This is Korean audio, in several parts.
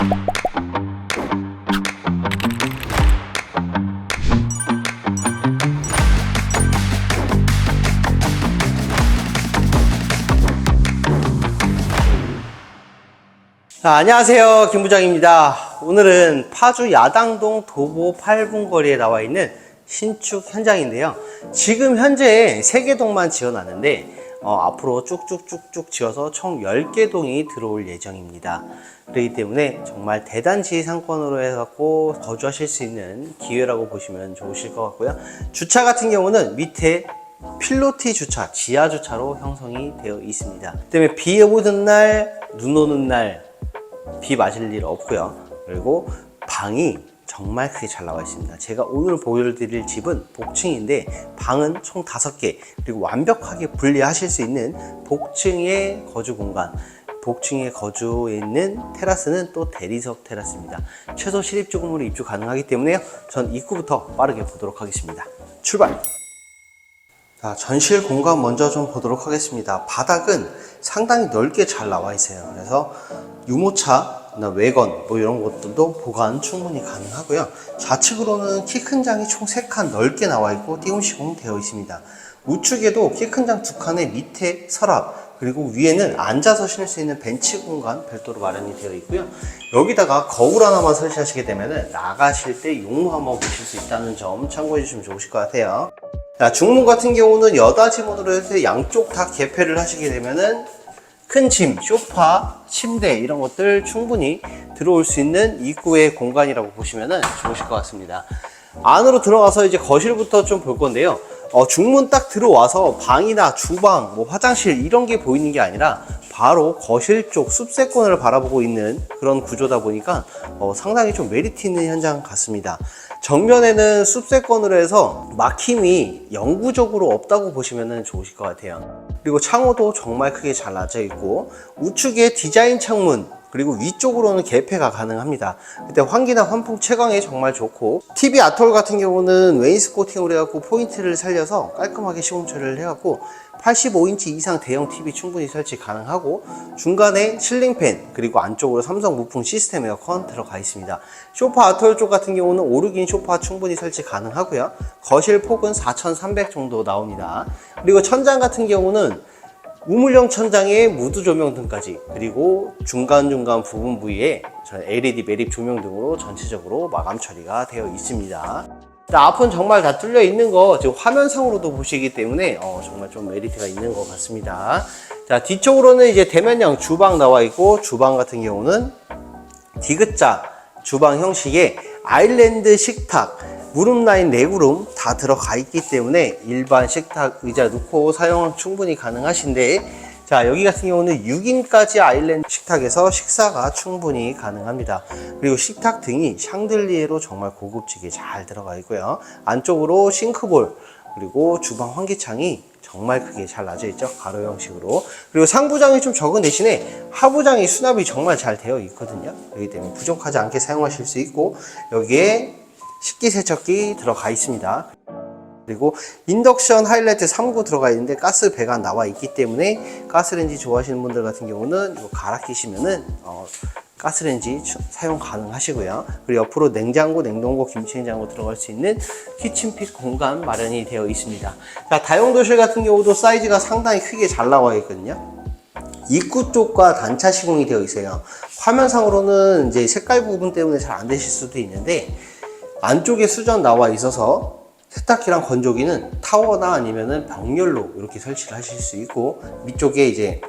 자, 안녕하세요. 김 부장입니다. 오늘은 파주 야당동 도보 8분 거리에 나와 있는 신축 현장인데요. 지금 현재 3개 동만 지어놨는데 어, 앞으로 쭉쭉쭉쭉 지어서 총 10개 동이 들어올 예정입니다. 그렇기 때문에 정말 대단지 상권으로 해갖고 거주하실 수 있는 기회라고 보시면 좋으실 것 같고요. 주차 같은 경우는 밑에 필로티 주차, 지하 주차로 형성이 되어 있습니다. 그 때문에 비 오는 날, 눈 오는 날, 비 맞을 일 없고요. 그리고 방이 정말 크게 잘 나와 있습니다. 제가 오늘 보여드릴 집은 복층인데 방은 총 5개 그리고 완벽하게 분리하실 수 있는 복층의 거주 공간 복층에 거주해 있는 테라스는 또 대리석 테라스입니다. 최소 실입주금으로 입주 가능하기 때문에요. 전 입구부터 빠르게 보도록 하겠습니다. 출발! 자, 전실 공간 먼저 좀 보도록 하겠습니다. 바닥은 상당히 넓게 잘 나와 있어요. 그래서 유모차, 외건 뭐 이런 것들도 보관 충분히 가능하고요. 좌측으로는 키 큰 장이 총 3칸 넓게 나와 있고 띄움 시공 되어 있습니다. 우측에도 키 큰 장 두 칸에 밑에 서랍 그리고 위에는 앉아서 쉴수 있는 벤치 공간 별도로 마련이 되어 있고요. 여기다가 거울 하나만 설치하시게 되면 나가실 때 용무 한번 보실 수 있다는 점 참고해 주시면 좋으실 것 같아요. 자, 중문 같은 경우는 여닫이문으로 해서 양쪽 다 개폐를 하시게 되면은 큰 짐, 소파, 침대 이런 것들 충분히 들어올 수 있는 입구의 공간이라고 보시면 좋으실 것 같습니다. 안으로 들어가서 이제 거실부터 좀 볼 건데요. 어, 중문 딱 들어와서 방이나 주방, 뭐 화장실 이런 게 보이는 게 아니라 바로 거실 쪽 숲세권을 바라보고 있는 그런 구조다 보니까 어, 상당히 좀 메리트 있는 현장 같습니다. 정면에는 숲세권으로 해서 막힘이 영구적으로 없다고 보시면 좋으실 것 같아요. 그리고 창호도 정말 크게 잘라져 있고 우측에 디자인 창문 그리고 위쪽으로는 개폐가 가능합니다. 그때 환기나 환풍 채광에 정말 좋고 TV 아톨 같은 경우는 웨인스코팅으로 해갖고 포인트를 살려서 깔끔하게 시공 처리를 해갖고 85인치 이상 대형 TV 충분히 설치 가능하고 중간에 실링팬 그리고 안쪽으로 삼성 무풍 시스템 에어컨 들어가 있습니다. 쇼파 아톨 쪽 같은 경우는 오르긴 쇼파 충분히 설치 가능하고요. 거실 폭은 4,300 정도 나옵니다. 그리고 천장 같은 경우는 우물형 천장에 무드 조명 등까지 그리고 중간중간 부분 부위에 LED 매립 조명 등으로 전체적으로 마감 처리가 되어 있습니다. 자, 앞은 정말 다 뚫려 있는 거 지금 화면상으로도 보시기 때문에 어, 정말 좀 메리트가 있는 것 같습니다. 자, 뒤쪽으로는 이제 대면형 주방 나와 있고 주방 같은 경우는 디귿자 주방 형식의 아일랜드 식탁 무릎 라인 내구름 다 들어가 있기 때문에 일반 식탁 의자 놓고 사용 충분히 가능하신데 자 여기 같은 경우는 6인까지 아일랜드 식탁에서 식사가 충분히 가능합니다. 그리고 식탁 등이 샹들리에로 정말 고급지게 잘 들어가 있고요. 안쪽으로 싱크볼 그리고 주방 환기창이 정말 크게 잘 나져 있죠. 가로 형식으로. 그리고 상부장이 좀 적은 대신에 하부장이 수납이 정말 잘 되어 있거든요. 그렇기 때문에 부족하지 않게 사용하실 수 있고 여기에 식기세척기 들어가 있습니다 그리고 인덕션 하이라이트 3구 들어가 있는데 가스 배가 나와 있기 때문에 가스레인지 좋아하시는 분들 같은 경우는 이거 갈아 끼시면은 어, 가스레인지 추- 사용 가능하시고요. 그리고 옆으로 냉장고, 냉동고, 김치냉장고 들어갈 수 있는 키친핏 공간 마련이 되어 있습니다. 자, 다용도실 같은 경우도 사이즈가 상당히 크게 잘 나와 있거든요. 입구 쪽과 단차 시공이 되어 있어요. 화면상으로는 이제 색깔 부분 때문에 잘 안 되실 수도 있는데 안쪽에 수전 나와 있어서 세탁기랑 건조기는 타워나 아니면은 병렬로 이렇게 설치를 하실 수 있고 밑쪽에 이제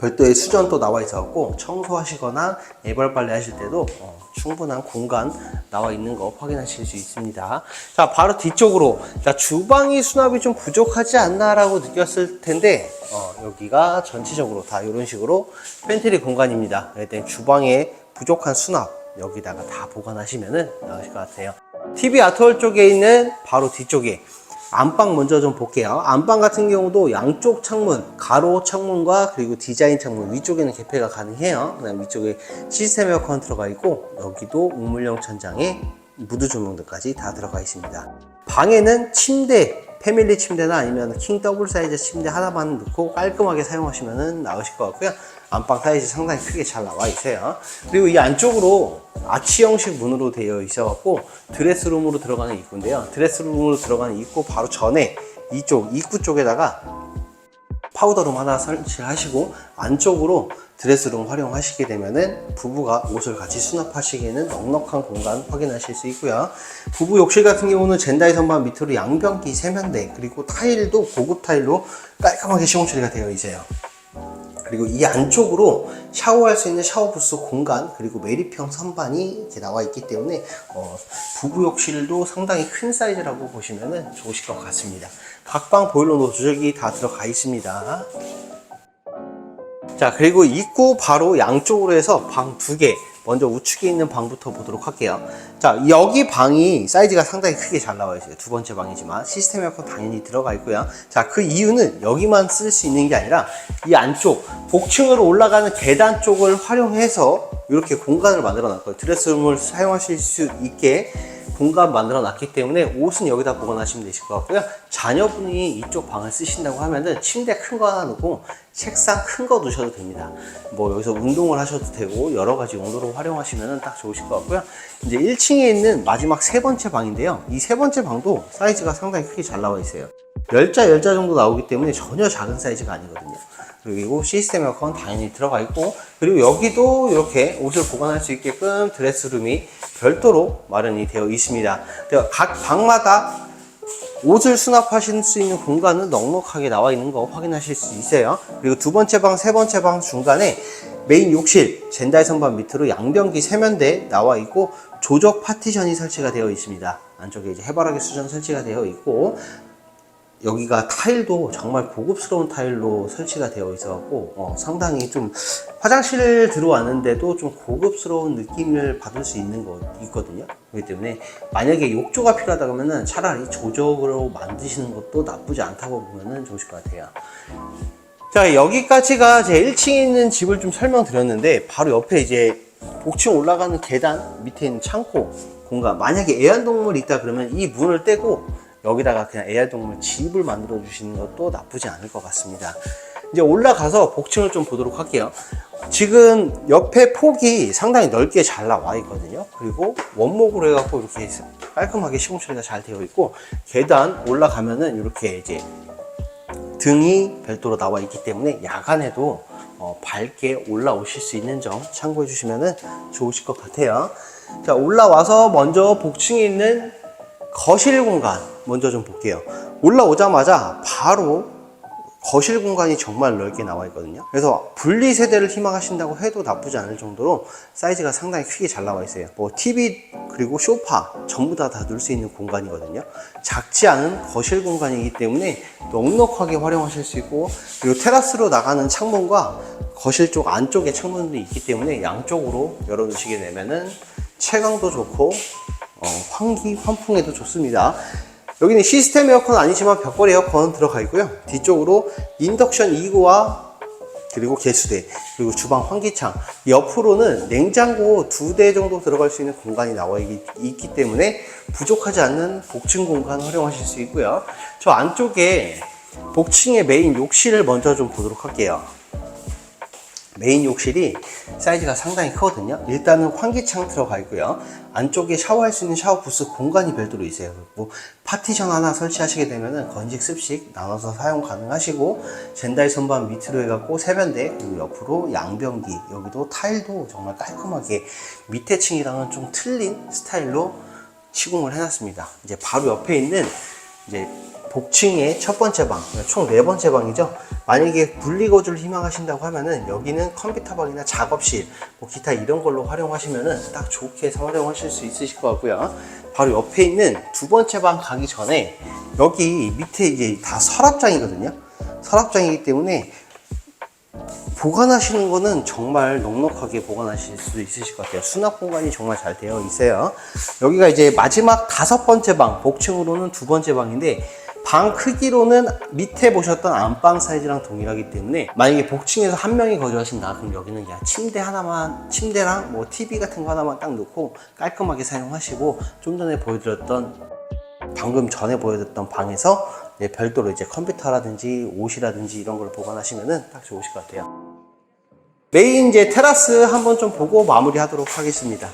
별도의 수전도 나와 있어갖고 청소하시거나 애벌 빨래 하실 때도 어, 충분한 공간 나와 있는 거 확인하실 수 있습니다. 자, 바로 뒤쪽으로 자, 주방이 수납이 좀 부족하지 않나라고 느꼈을 텐데 어, 여기가 전체적으로 다 이런 식으로 팬트리 공간입니다. 주방에 부족한 수납 여기다가 다 보관하시면은 나으실 것 같아요. TV 아트홀 쪽에 있는 바로 뒤쪽에 안방 먼저 좀 볼게요. 안방 같은 경우도 양쪽 창문, 가로 창문과 그리고 디자인 창문 위쪽에는 개폐가 가능해요. 그다음 위쪽에 시스템 에어컨 들어가 있고 여기도 우물형 천장에 무드 조명등까지 다 들어가 있습니다. 방에는 침대, 패밀리 침대나 아니면 킹 더블 사이즈 침대 하나만 넣고 깔끔하게 사용하시면 나으실 것 같고요. 안방 사이즈 상당히 크게 잘 나와 있어요. 그리고 이 안쪽으로 아치 형식 문으로 되어 있어갖고 드레스룸으로 들어가는 입구인데요. 드레스룸으로 들어가는 입구 바로 전에 이쪽 입구 쪽에다가 파우더룸 하나 설치하시고 안쪽으로 드레스룸 활용하시게 되면은 부부가 옷을 같이 수납하시기에는 넉넉한 공간 확인하실 수 있고요. 부부 욕실 같은 경우는 젠다이 선반 밑으로 양변기 세면대 그리고 타일도 고급 타일로 깔끔하게 시공 처리가 되어 있어요. 그리고 이 안쪽으로 샤워할 수 있는 샤워 부스 공간 그리고 메리평 선반이 이렇게 나와 있기 때문에 어, 부부 욕실도 상당히 큰 사이즈라고 보시면 좋으실 것 같습니다. 각방 보일러 노즐이 다 들어가 있습니다. 자 그리고 입구 바로 양쪽으로 해서 방 두개 먼저 우측에 있는 방부터 보도록 할게요. 자 여기 방이 사이즈가 상당히 크게 잘 나와 있어요. 두 번째 방이지만 시스템 에어컨 당연히 들어가 있고요. 자 그 이유는 여기만 쓸 수 있는 게 아니라 이 안쪽 복층으로 올라가는 계단 쪽을 활용해서 이렇게 공간을 만들어 놨고요. 드레스룸을 사용하실 수 있게 공간 만들어 놨기 때문에 옷은 여기다 보관하시면 되실 것 같고요. 자녀분이 이쪽 방을 쓰신다고 하면은 침대 큰 거 하나 놓고 책상 큰 거 두셔도 됩니다. 뭐 여기서 운동을 하셔도 되고 여러 가지 용도로 활용하시면 딱 좋으실 것 같고요. 이제 1층에 있는 마지막 세 번째 방인데요. 이 세 번째 방도 사이즈가 상당히 크게 잘 나와 있어요. 10자, 10자 정도 나오기 때문에 전혀 작은 사이즈가 아니거든요. 그리고 시스템 에어컨 당연히 들어가 있고 그리고 여기도 이렇게 옷을 보관할 수 있게끔 드레스룸이 별도로 마련이 되어 있습니다. 각 방마다 옷을 수납하실 수 있는 공간은 넉넉하게 나와 있는 거 확인하실 수 있어요. 그리고 두 번째 방, 세 번째 방 중간에 메인 욕실, 젠다이 선반 밑으로 양변기 세면대 나와 있고 조적 파티션이 설치가 되어 있습니다. 안쪽에 이제 해바라기 수전 설치가 되어 있고 여기가 타일도 정말 고급스러운 타일로 설치가 되어 있어갖고 어, 상당히 좀 화장실 들어왔는데도 좀 고급스러운 느낌을 받을 수 있는 거 있거든요. 그렇기 때문에 만약에 욕조가 필요하다 그러면은 차라리 조적으로 만드시는 것도 나쁘지 않다고 보면은 좋으실 것 같아요. 자 여기까지가 제 1층에 있는 집을 좀 설명드렸는데 바로 옆에 이제 복층 올라가는 계단 밑에 있는 창고 공간 만약에 애완동물이 있다 그러면 이 문을 떼고 여기다가 그냥 애완동물 집을 만들어 주시는 것도 나쁘지 않을 것 같습니다. 이제 올라가서 복층을 좀 보도록 할게요. 지금 옆에 폭이 상당히 넓게 잘 나와 있거든요. 그리고 원목으로 해갖고 이렇게 깔끔하게 시공 처리가 잘 되어 있고 계단 올라가면은 이렇게 이제 등이 별도로 나와 있기 때문에 야간에도 어, 밝게 올라오실 수 있는 점 참고해 주시면 좋으실 것 같아요. 자, 올라와서 먼저 복층에 있는 거실 공간 먼저 좀 볼게요. 올라오자마자 바로 거실 공간이 정말 넓게 나와 있거든요. 그래서 분리 세대를 희망하신다고 해도 나쁘지 않을 정도로 사이즈가 상당히 크게 잘 나와 있어요. 뭐 TV 그리고 소파 전부 다 다 넣을 수 있는 공간이거든요. 작지 않은 거실 공간이기 때문에 넉넉하게 활용하실 수 있고 그리고 테라스로 나가는 창문과 거실 쪽 안쪽에 창문도 있기 때문에 양쪽으로 열어두시게 되면은 채광도 좋고 어, 환기 환풍에도 좋습니다. 여기는 시스템 에어컨 아니지만 벽걸이 에어컨 들어가 있고요. 뒤쪽으로 인덕션 2구와 그리고 개수대 그리고 주방 환기창 옆으로는 냉장고 두 대 정도 들어갈 수 있는 공간이 나와 있- 있기 때문에 부족하지 않는 복층 공간 활용하실 수 있고요. 저 안쪽에 복층의 메인 욕실을 먼저 좀 보도록 할게요. 메인 욕실이 사이즈가 상당히 크거든요. 일단은 환기창 들어가 있고요. 안쪽에 샤워할 수 있는 샤워 부스 공간이 별도로 있어요. 뭐 파티션 하나 설치하시게 되면은 건식 습식 나눠서 사용 가능하시고 젠다이 선반 밑으로 해갖고 세면대 그리고 옆으로 양변기 여기도 타일도 정말 깔끔하게 밑에 층이랑은 좀 틀린 스타일로 시공을 해놨습니다. 이제 바로 옆에 있는 이제 복층의 첫 번째 방, 총 네 번째 방이죠. 만약에 분리거주를 희망하신다고 하면은 여기는 컴퓨터 방이나 작업실, 뭐 기타 이런 걸로 활용하시면은 딱 좋게 활용하실 수 있으실 것 같고요. 바로 옆에 있는 두 번째 방 가기 전에 여기 밑에 이제 다 서랍장이거든요. 서랍장이기 때문에 보관하시는 거는 정말 넉넉하게 보관하실 수 있으실 것 같아요. 수납 공간이 정말 잘 되어 있어요. 여기가 이제 마지막 다섯 번째 방, 복층으로는 두 번째 방인데, 방 크기로는 밑에 보셨던 안방 사이즈랑 동일하기 때문에 만약에 복층에서 한 명이 거주하신다 그럼 여기는 그냥 침대 하나만 침대랑 뭐 TV 같은 거 하나만 딱 놓고 깔끔하게 사용하시고 좀 전에 보여드렸던 방금 전에 보여드렸던 방에서 이제 별도로 이제 컴퓨터라든지 옷이라든지 이런 걸 보관하시면은 딱 좋으실 것 같아요. 메인 이제 테라스 한번 좀 보고 마무리 하도록 하겠습니다.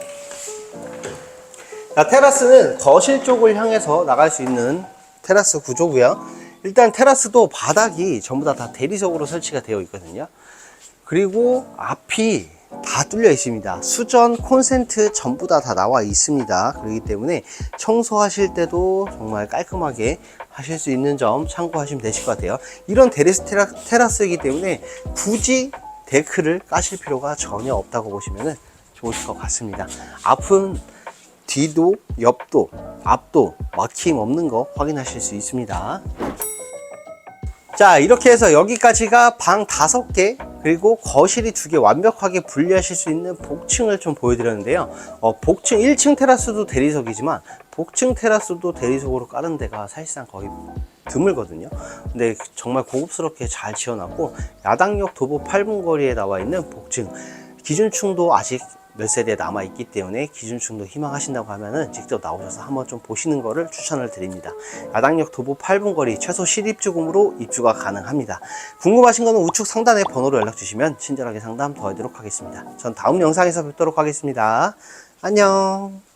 자, 테라스는 거실 쪽을 향해서 나갈 수 있는 테라스 구조고요. 일단 테라스도 바닥이 전부 다, 다 대리석으로 설치가 되어 있거든요. 그리고 앞이 다 뚫려 있습니다. 수전, 콘센트 전부 다 다 나와 있습니다. 그렇기 때문에 청소하실 때도 정말 깔끔하게 하실 수 있는 점 참고하시면 되실 것 같아요. 이런 데리스 테라, 테라스이기 때문에 굳이 데크를 까실 필요가 전혀 없다고 보시면 좋으실 것 같습니다. 앞은 뒤도, 옆도, 앞도 막힘 없는 거 확인하실 수 있습니다. 자 이렇게 해서 여기까지가 방 다섯 개 그리고 거실이 두 개 완벽하게 분리하실 수 있는 복층을 좀 보여드렸는데요. 어, 복층 1층 테라스도 대리석이지만 복층 테라스도 대리석으로 깔은 데가 사실상 거의 드물거든요. 근데 정말 고급스럽게 잘 지어놨고 야당역 도보 8분 거리에 나와 있는 복층. 기준층도 아직 몇 세대 남아 있기 때문에 기준층도 희망하신다고 하면은 직접 나오셔서 한번 좀 보시는 거를 추천을 드립니다. 야당역 도보 8분 거리 최소 실입주금으로 입주가 가능합니다. 궁금하신 거는 우측 상단에 번호로 연락 주시면 친절하게 상담 도와드리도록 하겠습니다. 전 다음 영상에서 뵙도록 하겠습니다. 안녕.